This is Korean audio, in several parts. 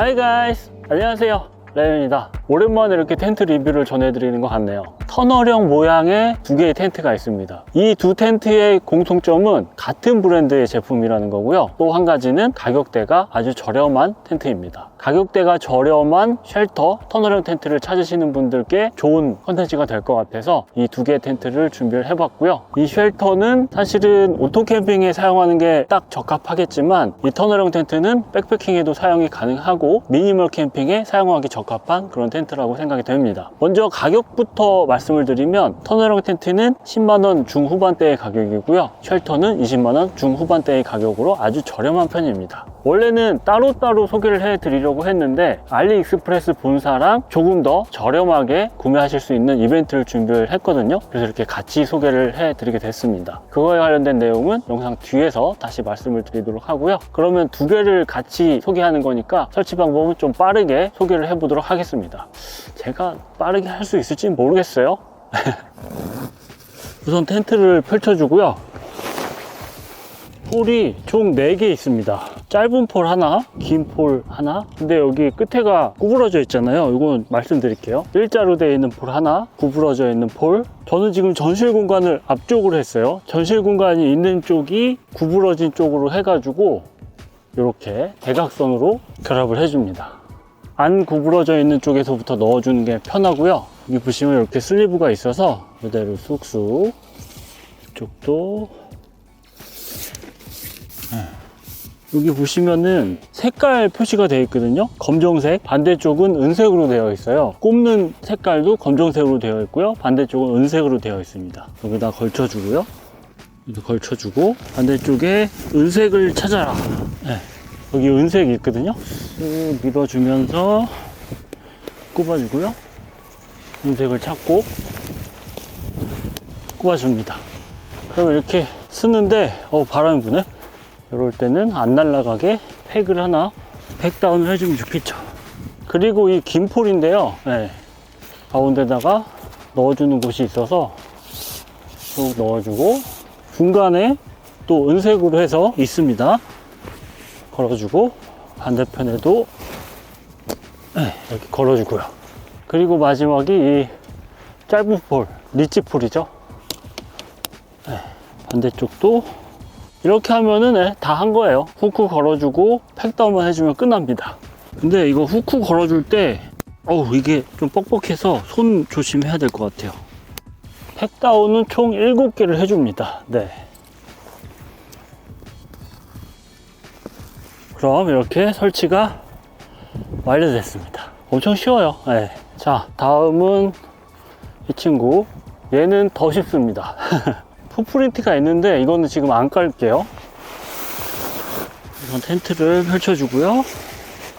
하이 가이스 안녕하세요. 라이언입니다. 오랜만에 이렇게 텐트 리뷰를 전해드리는 것 같네요. 터널형 모양의 두 개의 텐트가 있습니다. 이 두 텐트의 공통점은 같은 브랜드의 제품이라는 거고요. 또 한 가지는 가격대가 아주 저렴한 텐트입니다 가격대가 저렴한 쉘터 터널형 텐트를 찾으시는 분들께 좋은 컨텐츠가 될 것 같아서 이 두 개의 텐트를 준비를 해봤고요. 이 쉘터는 사실은 오토 캠핑에 사용하는 게 딱 적합하겠지만 이 터널형 텐트는 백패킹에도 사용이 가능하고 미니멀 캠핑에 사용하기 적합한 그런 텐트라고 생각이 됩니다. 먼저 가격부터 말씀을 드리면 터널형 텐트는 10만원 중후반대의 가격이고요. 쉘터는 20만원 중후반대의 가격으로 아주 저렴한 편입니다. 원래는 따로따로 소개를 해드리려고 했는데 알리익스프레스 본사랑 조금 더 저렴하게 구매하실 수 있는 이벤트를 준비를 했거든요. 그래서 이렇게 같이 소개를 해드리게 됐습니다. 그거에 관련된 내용은 영상 뒤에서 다시 말씀을 드리도록 하고요. 그러면 두 개를 같이 소개하는 거니까 설치 방법은 좀 빠르게 소개를 해보도록 하겠습니다. 제가 빠르게 할 수 있을지 모르겠어요. 우선 텐트를 펼쳐주고요 폴이 총 4개 있습니다. 짧은 폴 하나, 긴 폴 하나. 근데 여기 끝에가 구부러져 있잖아요. 이건 말씀드릴게요. 일자로 되어 있는 폴 하나, 구부러져 있는 폴. 저는 지금 전실 공간을 앞쪽으로 했어요. 전실 공간이 있는 쪽이 구부러진 쪽으로 해가지고 이렇게 대각선으로 결합을 해줍니다. 안 구부러져 있는 쪽에서부터 넣어주는 게 편하고요. 여기 보시면 이렇게 슬리브가 있어서 이대로 쑥쑥 이쪽도 여기 보시면은 색깔 표시가 되어 있거든요. 검정색 반대쪽은 은색으로 되어 있어요. 꼽는 색깔도 검정색으로 되어 있고요. 반대쪽은 은색으로 되어 있습니다. 여기다 걸쳐 주고요. 여기도 걸쳐 주고 반대쪽에 은색을 찾아라. 네. 여기 은색이 있거든요. 쓱 밀어주면서 꼽아주고요. 은색을 찾고 꼽아줍니다. 그럼 이렇게 쓰는데 어 바람이 부네 이럴 때는 안 날아가게 팩을 하나 팩다운을 해주면 좋겠죠. 그리고 이 긴 폴인데요. 네. 가운데다가 넣어주는 곳이 있어서 쭉 넣어주고 중간에 또 은색으로 해서 있습니다. 걸어주고 반대편에도 네, 이렇게 걸어주고요. 그리고 마지막이 이 짧은 폴 리치 폴이죠. 네, 반대쪽도 이렇게 하면은 다 한 거예요. 후크 걸어주고 팩다운만 해주면 끝납니다. 근데 이거 후크 걸어줄 때 어우 이게 좀 뻑뻑해서 손 조심해야 될 것 같아요. 팩다운은 총 7개를 해줍니다. 네. 그럼 이렇게 설치가 완료됐습니다. 엄청 쉬워요. 네. 자 다음은 이 친구. 얘는 더 쉽습니다 풋프린트가 있는데 이거는 지금 안 깔게요. 이건 텐트를 펼쳐주고요.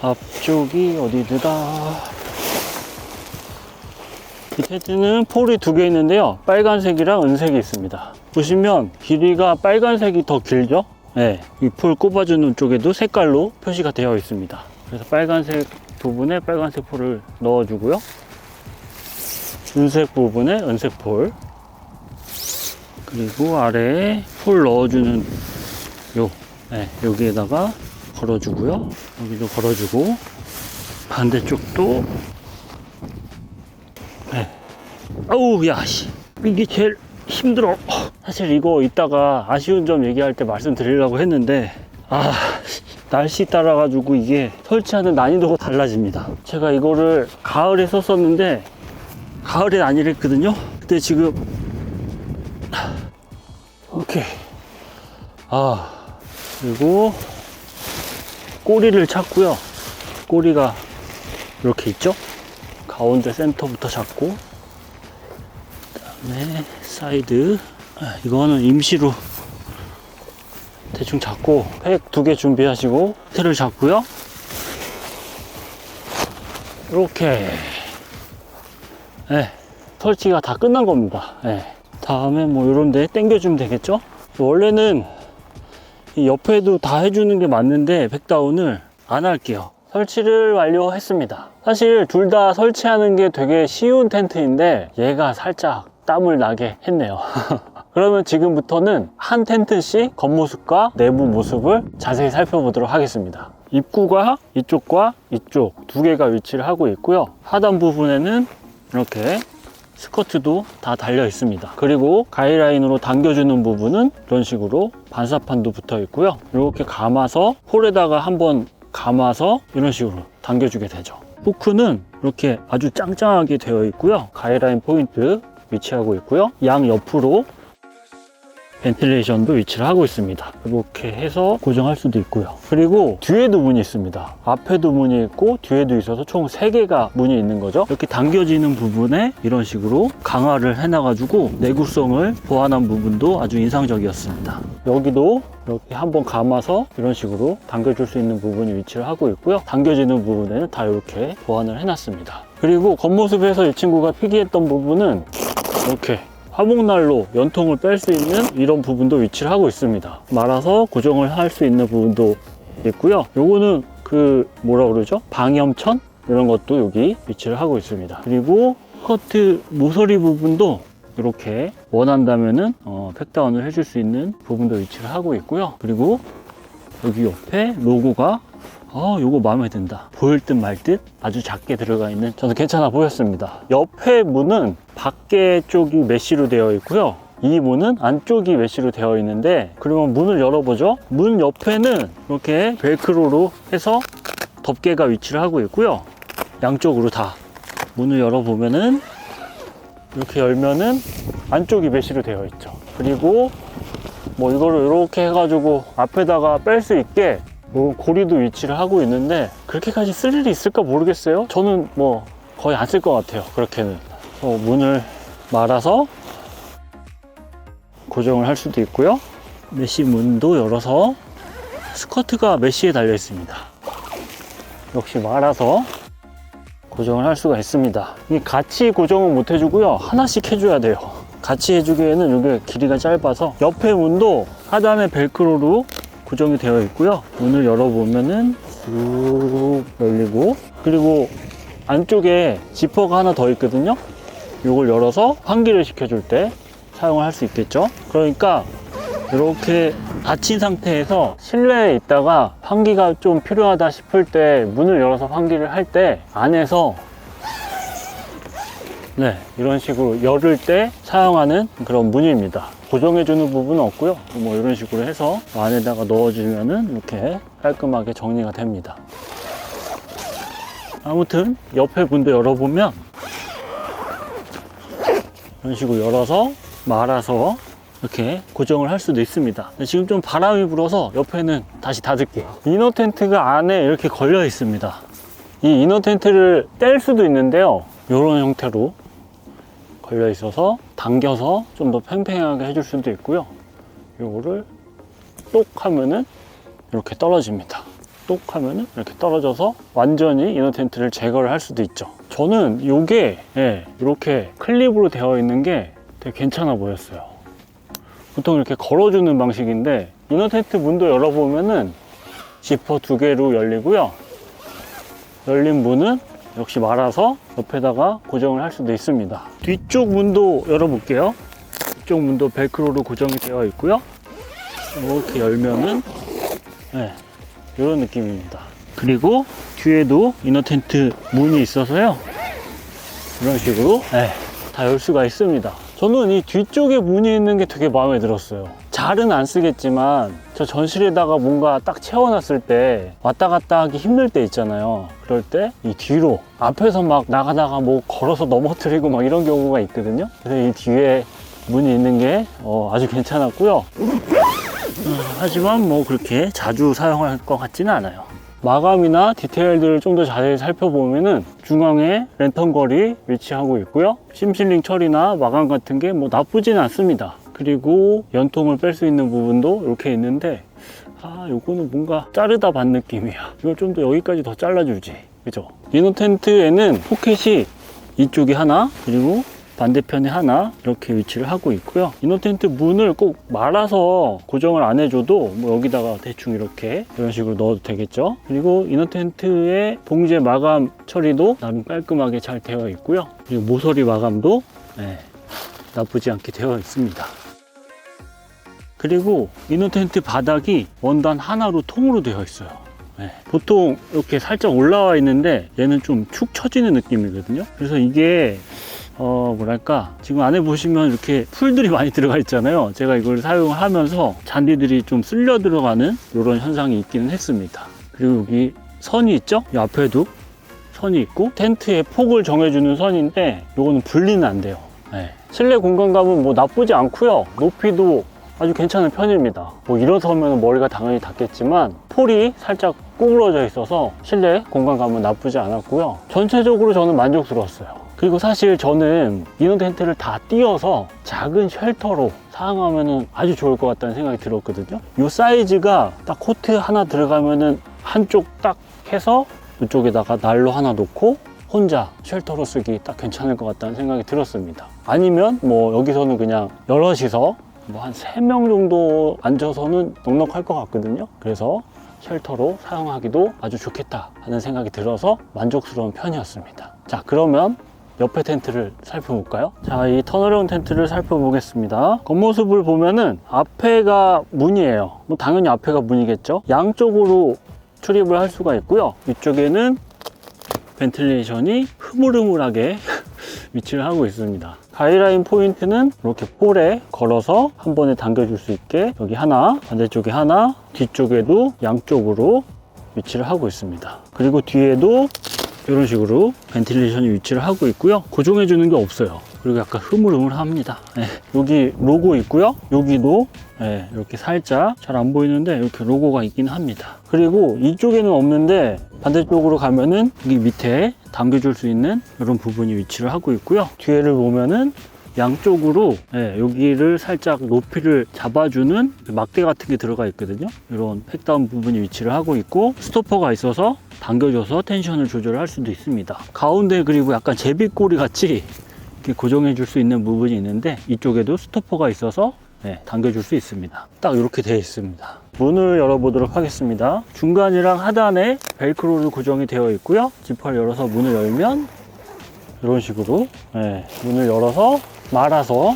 앞쪽이 어디더라 이 텐트는 폴이 두 개 있는데요. 빨간색이랑 은색이 있습니다. 보시면 길이가 빨간색이 더 길죠? 네, 이폴 꼽아주는 쪽에도 색깔로 표시가 되어 있습니다. 그래서 빨간색 부분에 빨간색 폴을 넣어주고요. 은색 부분에 은색 폴 그리고 아래에 폴 넣어주는 요 네, 여기에다가 걸어주고요. 여기도 걸어주고 반대쪽도 네. 아우 야씨. 이게 제일 힘들어. 사실 이거 이따가 아쉬운 점 얘기할 때 말씀드리려고 했는데 아 날씨 따라 가지고 이게 설치하는 난이도가 달라집니다. 제가 이거를 가을에 썼었는데 가을엔 아니랬거든요. 근데 지금 오케이. 아, 그리고 꼬리를 찾고요. 꼬리가 이렇게 있죠? 가운데 센터부터 잡고, 그 다음에 사이드. 아, 이거는 임시로 대충 잡고, 팩 두 개 준비하시고, 틀을 잡고요. 이렇게. 네, 설치가 다 끝난 겁니다. 네. 다음에 뭐 이런데 당겨주면 되겠죠 원래는 이 옆에도 다 해주는 게 맞는데 백다운을 안 할게요 설치를 완료했습니다 사실 둘 다 설치하는 게 되게 쉬운 텐트인데 얘가 살짝 땀을 나게 했네요 그러면 지금부터는 한 텐트씩 겉모습과 내부 모습을 자세히 살펴보도록 하겠습니다. 입구가 이쪽과 이쪽 두 개가 위치를 하고 있고요. 하단 부분에는 이렇게 스커트도 다 달려 있습니다. 그리고 가이라인으로 당겨주는 부분은 이런 식으로 반사판도 붙어 있고요. 이렇게 감아서 홀에다가 한번 감아서 이런 식으로 당겨주게 되죠. 후크는 이렇게 아주 짱짱하게 되어 있고요. 가이라인 포인트 위치하고 있고요. 양 옆으로 벤틸레이션도 위치를 하고 있습니다. 이렇게 해서 고정할 수도 있고요. 그리고 뒤에도 문이 있습니다. 앞에도 문이 있고 뒤에도 있어서 총 3개가 문이 있는 거죠. 이렇게 당겨지는 부분에 이런 식으로 강화를 해놔가지고 내구성을 보완한 부분도 아주 인상적이었습니다. 여기도 이렇게 한번 감아서 이런 식으로 당겨줄 수 있는 부분이 위치를 하고 있고요. 당겨지는 부분에는 다 이렇게 보완을 해놨습니다. 그리고 겉모습에서 이 친구가 필기했던 부분은 이렇게 화목난로 연통을 뺄 수 있는 이런 부분도 위치를 하고 있습니다. 말아서 고정을 할 수 있는 부분도 있고요. 요거는 그 뭐라 그러죠? 방염천 이런 것도 여기 위치를 하고 있습니다. 그리고 커트 모서리 부분도 이렇게 원한다면은 어, 팩다운을 해줄 수 있는 부분도 위치를 하고 있고요. 그리고 여기 옆에 로고가 아, 요거 마음에 든다. 보일 듯 말 듯 아주 작게 들어가 있는 저는 괜찮아 보였습니다. 옆에 문은 밖에 쪽이 메쉬로 되어 있고요. 이 문은 안쪽이 메쉬로 되어 있는데 그러면 문을 열어보죠. 문 옆에는 이렇게 벨크로로 해서 덮개가 위치를 하고 있고요. 양쪽으로 다 문을 열어보면은 이렇게 열면은 안쪽이 메쉬로 되어 있죠. 그리고 뭐 이거를 이렇게 해가지고 앞에다가 뺄 수 있게 뭐 고리도 위치를 하고 있는데 그렇게까지 쓸 일이 있을까 모르겠어요. 저는 뭐 거의 안 쓸 것 같아요. 그렇게는 어, 문을 말아서 고정을 할 수도 있고요. 메쉬 문도 열어서 스커트가 메쉬에 달려 있습니다. 역시 말아서 고정을 할 수가 있습니다. 이 같이 고정은 못 해주고요. 하나씩 해줘야 돼요. 같이 해주기에는 이게 길이가 짧아서 옆에 문도 하단에 벨크로로 고정이 되어 있고요. 문을 열어보면은 쭉 열리고 그리고 안쪽에 지퍼가 하나 더 있거든요. 이걸 열어서 환기를 시켜줄 때 사용을 할 수 있겠죠. 그러니까 이렇게 닫힌 상태에서 실내에 있다가 환기가 좀 필요하다 싶을 때 문을 열어서 환기를 할 때 안에서 네 이런 식으로 열을 때 사용하는 그런 문입니다 고정해주는 부분은 없고요 뭐 이런 식으로 해서 안에다가 넣어주면은 이렇게 깔끔하게 정리가 됩니다 아무튼 옆에 문도 열어보면 이런 식으로 열어서 말아서 이렇게 고정을 할 수도 있습니다. 지금 좀 바람이 불어서 옆에는 다시 닫을게요. 이너 텐트가 안에 이렇게 걸려 있습니다. 이 이너 텐트를 뗄 수도 있는데요. 이런 형태로 걸려 있어서 당겨서 좀 더 팽팽하게 해줄 수도 있고요. 요거를 똑 하면은 이렇게 떨어집니다. 똑 하면은 이렇게 떨어져서 완전히 이너 텐트를 제거를 할 수도 있죠. 저는 요게 예, 이렇게 클립으로 되어 있는 게 되게 괜찮아 보였어요. 보통 이렇게 걸어주는 방식인데 이너 텐트 문도 열어보면은 지퍼 두 개로 열리고요. 열린 문은 역시 말아서 옆에다가 고정을 할 수도 있습니다. 뒤쪽 문도 열어볼게요. 뒤쪽 문도 벨크로로 고정이 되어 있고요. 이렇게 열면은 네, 이런 느낌입니다. 그리고 뒤에도 이너 텐트 문이 있어서요. 이런 식으로 네, 다열 수가 있습니다. 저는 이 뒤쪽에 문이 있는 게 되게 마음에 들었어요. 잘은 안 쓰겠지만 저 전실에다가 뭔가 딱 채워놨을 때 왔다 갔다 하기 힘들 때 있잖아요. 그럴 때 이 뒤로 앞에서 막 나가다가 뭐 걸어서 넘어뜨리고 막 이런 경우가 있거든요. 그래서 이 뒤에 문이 있는 게 어, 아주 괜찮았고요. 음, 하지만 뭐 그렇게 자주 사용할 것 같지는 않아요. 마감이나 디테일들을 좀 더 자세히 살펴보면은 중앙에 랜턴 걸이 위치하고 있고요. 심실링 처리나 마감 같은 게 뭐 나쁘지는 않습니다. 그리고 연통을 뺄 수 있는 부분도 이렇게 있는데 아 요거는 뭔가 자르다 반 느낌이야. 이걸 좀 더 여기까지 더 잘라주지. 그죠? 이노 텐트에는 포켓이 이쪽에 하나 그리고 반대편에 하나 이렇게 위치를 하고 있고요. 이너 텐트 문을 꼭 말아서 고정을 안 해줘도 뭐 여기다가 대충 이렇게 이런 식으로 넣어도 되겠죠. 그리고 이너 텐트의 봉제 마감 처리도 나름 깔끔하게 잘 되어 있고요. 그리고 모서리 마감도 네, 나쁘지 않게 되어 있습니다. 그리고 이너 텐트 바닥이 원단 하나로 통으로 되어 있어요. 네. 보통 이렇게 살짝 올라와 있는데 얘는 좀 축 처지는 느낌이거든요. 그래서 이게 어 뭐랄까 지금 안에 보시면 이렇게 풀들이 많이 들어가 있잖아요. 제가 이걸 사용을 하면서 잔디들이 좀 쓸려 들어가는 이런 현상이 있기는 했습니다. 그리고 여기 선이 있죠? 이 앞에도 선이 있고 텐트의 폭을 정해주는 선인데 이거는 분리는 안 돼요. 네. 실내 공간감은 뭐 나쁘지 않고요. 높이도 아주 괜찮은 편입니다. 뭐 일어서면 머리가 당연히 닿겠지만 폴이 살짝 구부러져 있어서 실내 공간감은 나쁘지 않았고요. 전체적으로 저는 만족스러웠어요. 그리고 사실 저는 이너 텐트를 다 띄어서 작은 쉘터로 사용하면 아주 좋을 것 같다는 생각이 들었거든요. 이 사이즈가 딱 코트 하나 들어가면은 한쪽 딱 해서 이쪽에다가 난로 하나 놓고 혼자 쉘터로 쓰기 딱 괜찮을 것 같다는 생각이 들었습니다. 아니면 뭐 여기서는 그냥 여럿이서 뭐한세명 정도 앉아서는 넉넉할 것 같거든요. 그래서 쉘터로 사용하기도 아주 좋겠다 하는 생각이 들어서 만족스러운 편이었습니다. 자, 그러면 옆에 텐트를 살펴볼까요? 자, 이 터널형 텐트를 살펴보겠습니다. 겉모습을 보면은 앞에가 문이에요. 뭐 당연히 앞에가 문이겠죠. 양쪽으로 출입을 할 수가 있고요. 이쪽에는 벤틸레이션이 흐물흐물하게 위치를 하고 있습니다. 가이라인 포인트는 이렇게 볼에 걸어서 한 번에 당겨줄 수 있게 여기 하나, 반대쪽에 하나, 뒤쪽에도 양쪽으로 위치를 하고 있습니다. 그리고 뒤에도 이런 식으로 벤틸레이션이 위치를 하고 있고요. 고정해 주는 게 없어요. 그리고 약간 흐물흐물합니다. 예, 여기 로고 있고요. 여기도 예, 이렇게 살짝 잘 안 보이는데 이렇게 로고가 있긴 합니다. 그리고 이쪽에는 없는데 반대쪽으로 가면은 여기 밑에 당겨줄 수 있는 이런 부분이 위치를 하고 있고요. 뒤에를 보면은 양쪽으로 예, 여기를 살짝 높이를 잡아주는 막대 같은 게 들어가 있거든요. 이런 팩다운 부분이 위치를 하고 있고 스토퍼가 있어서 당겨줘서 텐션을 조절할 수도 있습니다. 가운데 그리고 약간 제비꼬리 같이 이렇게 고정해 줄 수 있는 부분이 있는데 이쪽에도 스토퍼가 있어서 네, 당겨줄 수 있습니다. 딱 이렇게 되어 있습니다. 문을 열어보도록 하겠습니다. 중간이랑 하단에 벨크로를 고정이 되어 있고요. 지퍼를 열어서 문을 열면 이런 식으로 네, 문을 열어서 말아서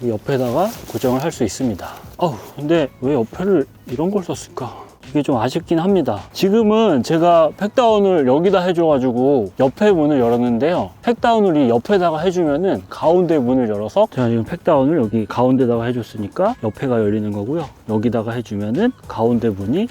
이 옆에다가 고정을 할 수 있습니다. 어우, 근데 왜 옆에를 이런 걸 썼을까? 이게 좀 아쉽긴 합니다. 지금은 제가 팩다운을 여기다 해줘가지고 옆에 문을 열었는데요. 팩다운을 이 옆에다가 해주면은 가운데 문을 열어서 제가 지금 팩다운을 여기 가운데다가 해줬으니까 옆에가 열리는 거고요. 여기다가 해주면은 가운데 문이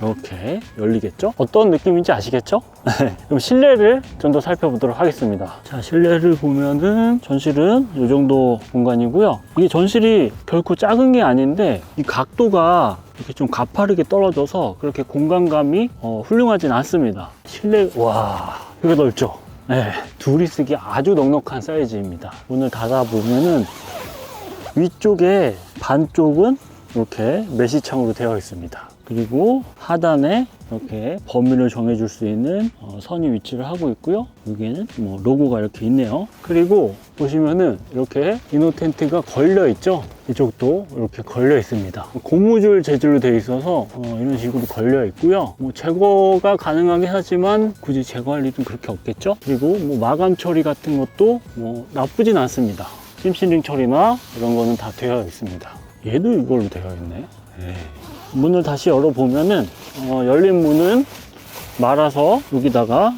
이렇게 열리겠죠? 어떤 느낌인지 아시겠죠? 네. 그럼 실내를 좀 더 살펴보도록 하겠습니다. 자, 실내를 보면은 전실은 이 정도 공간이고요. 이게 전실이 결코 작은 게 아닌데 이 각도가 이렇게 좀 가파르게 떨어져서 그렇게 공간감이 어, 훌륭하진 않습니다. 실내, 와, 이게 넓죠? 네. 둘이 쓰기 아주 넉넉한 사이즈입니다. 문을 닫아보면은 위쪽에 반쪽은 이렇게 메시창으로 되어 있습니다. 그리고 하단에 이렇게 범위를 정해줄 수 있는 어, 선이 위치를 하고 있고요. 여기에는 뭐 로고가 이렇게 있네요. 그리고 보시면은 이렇게 이노 텐트가 걸려 있죠. 이쪽도 이렇게 걸려 있습니다. 고무줄 재질로 되어 있어서 어, 이런 식으로 걸려 있고요. 뭐 제거가 가능하긴 하지만 굳이 제거할 일은 그렇게 없겠죠. 그리고 뭐 마감 처리 같은 것도 뭐 나쁘진 않습니다. 심신링 처리나 이런 거는 다 되어 있습니다. 얘도 이걸로 되어 있네. 에이. 문을 다시 열어보면은 어, 열린 문은 말아서 여기다가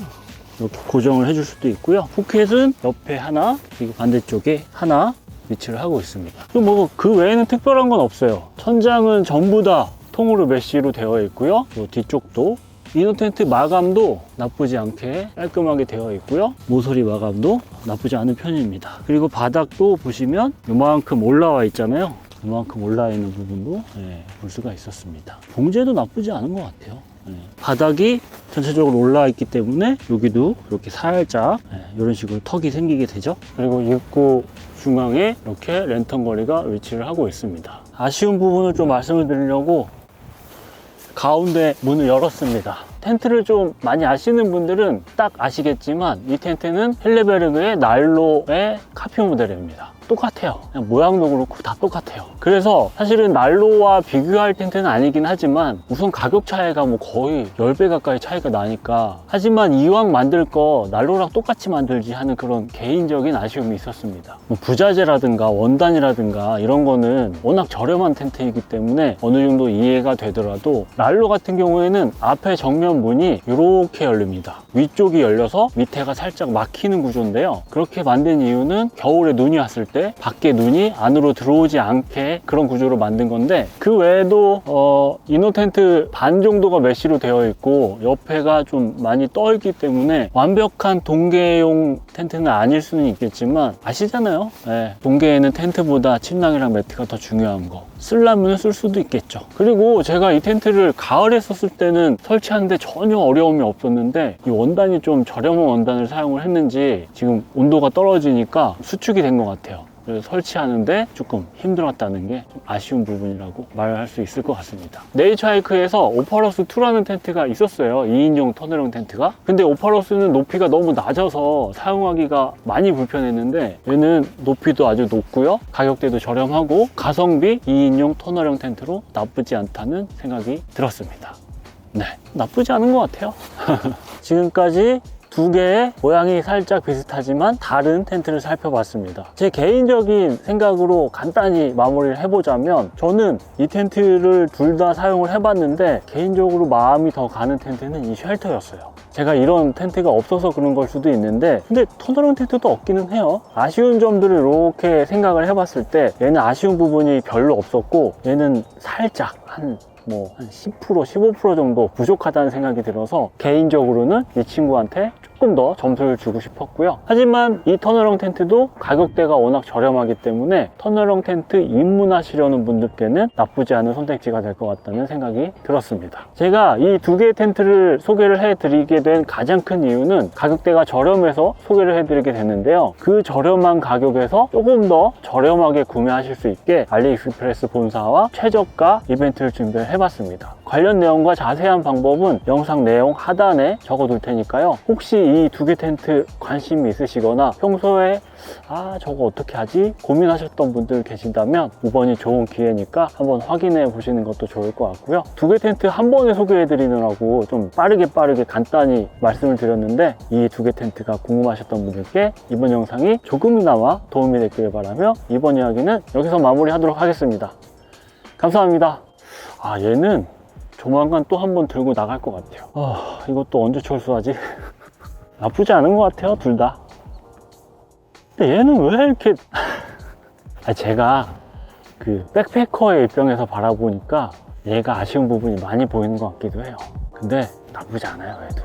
이렇게 고정을 해줄 수도 있고요. 포켓은 옆에 하나 그리고 반대쪽에 하나 위치를 하고 있습니다. 뭐 그 외에는 특별한 건 없어요. 천장은 전부 다 통으로 메쉬로 되어 있고요. 또 뒤쪽도 이너 텐트 마감도 나쁘지 않게 깔끔하게 되어 있고요. 모서리 마감도 나쁘지 않은 편입니다. 그리고 바닥도 보시면 요만큼 올라와 있잖아요. 이만큼 올라와 있는 부분도 예, 볼 수가 있었습니다. 봉제도 나쁘지 않은 것 같아요. 예. 바닥이 전체적으로 올라와 있기 때문에 여기도 이렇게 살짝 예, 이런 식으로 턱이 생기게 되죠. 그리고 입구 중앙에 이렇게 랜턴 거리가 위치를 하고 있습니다. 아쉬운 부분을 좀 말씀을 드리려고 가운데 문을 열었습니다. 텐트를 좀 많이 아시는 분들은 딱 아시겠지만 이 텐트는 헬레베르그의 난로의 카피 모델입니다. 똑같아요. 그냥 모양도 그렇고 다 똑같아요. 그래서 사실은 난로와 비교할 텐트는 아니긴 하지만 우선 가격 차이가 뭐 거의 10배 가까이 차이가 나니까 하지만 이왕 만들 거 난로랑 똑같이 만들지 하는 그런 개인적인 아쉬움이 있었습니다. 뭐 부자재라든가 원단이라든가 이런 거는 워낙 저렴한 텐트이기 때문에 어느 정도 이해가 되더라도 난로 같은 경우에는 앞에 정면 문이 이렇게 열립니다. 위쪽이 열려서 밑에가 살짝 막히는 구조인데요. 그렇게 만든 이유는 겨울에 눈이 왔을 때 밖에 눈이 안으로 들어오지 않게 그런 구조로 만든 건데 그 외에도 어, 이노 텐트 반 정도가 메쉬로 되어 있고 옆에가 좀 많이 떠 있기 때문에 완벽한 동계용 텐트는 아닐 수는 있겠지만 아시잖아요. 예, 동계에는 텐트보다 침낭이랑 매트가 더 중요한 거. 쓸라면 쓸 수도 있겠죠. 그리고 제가 이 텐트를 가을에 썼을 때는 설치하는데 전혀 어려움이 없었는데 이 원단이 좀 저렴한 원단을 사용을 했는지 지금 온도가 떨어지니까 수축이 된 것 같아요. 설치하는데 조금 힘들었다는 게 좀 아쉬운 부분이라고 말할 수 있을 것 같습니다. 네이처하이크에서 오파러스 2라는 텐트가 있었어요. 2인용 터널형 텐트가. 근데 오파러스는 높이가 너무 낮아서 사용하기가 많이 불편했는데 얘는 높이도 아주 높고요. 가격대도 저렴하고 가성비 2인용 터널형 텐트로 나쁘지 않다는 생각이 들었습니다. 네, 나쁘지 않은 것 같아요. 지금까지 두 개의 모양이 살짝 비슷하지만 다른 텐트를 살펴봤습니다. 제 개인적인 생각으로 간단히 마무리를 해보자면 저는 이 텐트를 둘 다 사용을 해봤는데 개인적으로 마음이 더 가는 텐트는 이 쉘터였어요. 제가 이런 텐트가 없어서 그런 걸 수도 있는데 근데 터널형 텐트도 없기는 해요 아쉬운 점들을 이렇게 생각을 해봤을 때 얘는 아쉬운 부분이 별로 없었고 얘는 살짝 한 뭐 한 10% 15% 정도 부족하다는 생각이 들어서 개인적으로는 이 친구한테 조금 더 점수를 주고 싶었고요. 하지만 이 터널형 텐트도 가격대가 워낙 저렴하기 때문에 터널형 텐트 입문하시려는 분들께는 나쁘지 않은 선택지가 될 것 같다는 생각이 들었습니다. 제가 이 두 개의 텐트를 소개를 해드리게 된 가장 큰 이유는 가격대가 저렴해서 소개를 해드리게 됐는데요. 그 저렴한 가격에서 조금 더 저렴하게 구매하실 수 있게 알리익스프레스 본사와 최저가 이벤트를 준비를 해봤습니다. 관련 내용과 자세한 방법은 영상 내용 하단에 적어둘 테니까요. 혹시 이 두 개 텐트 관심이 있으시거나 평소에 아 저거 어떻게 하지 고민하셨던 분들 계신다면 이번이 좋은 기회니까 한번 확인해 보시는 것도 좋을 것 같고요. 두 개 텐트 한 번에 소개해 드리느라고 좀 빠르게 빠르게 간단히 말씀을 드렸는데 이 두 개 텐트가 궁금하셨던 분들께 이번 영상이 조금이나마 도움이 됐기를 바라며 이번 이야기는 여기서 마무리하도록 하겠습니다. 감사합니다. 아 얘는 조만간 또 한 번 들고 나갈 것 같아요. 아. 이것도 언제 철수하지? 나쁘지 않은 것 같아요 둘 다. 근데 얘는 왜 이렇게 아 제가 그 백패커의 입장에서 바라보니까 얘가 아쉬운 부분이 많이 보이는 것 같기도 해요. 근데 나쁘지 않아요 얘도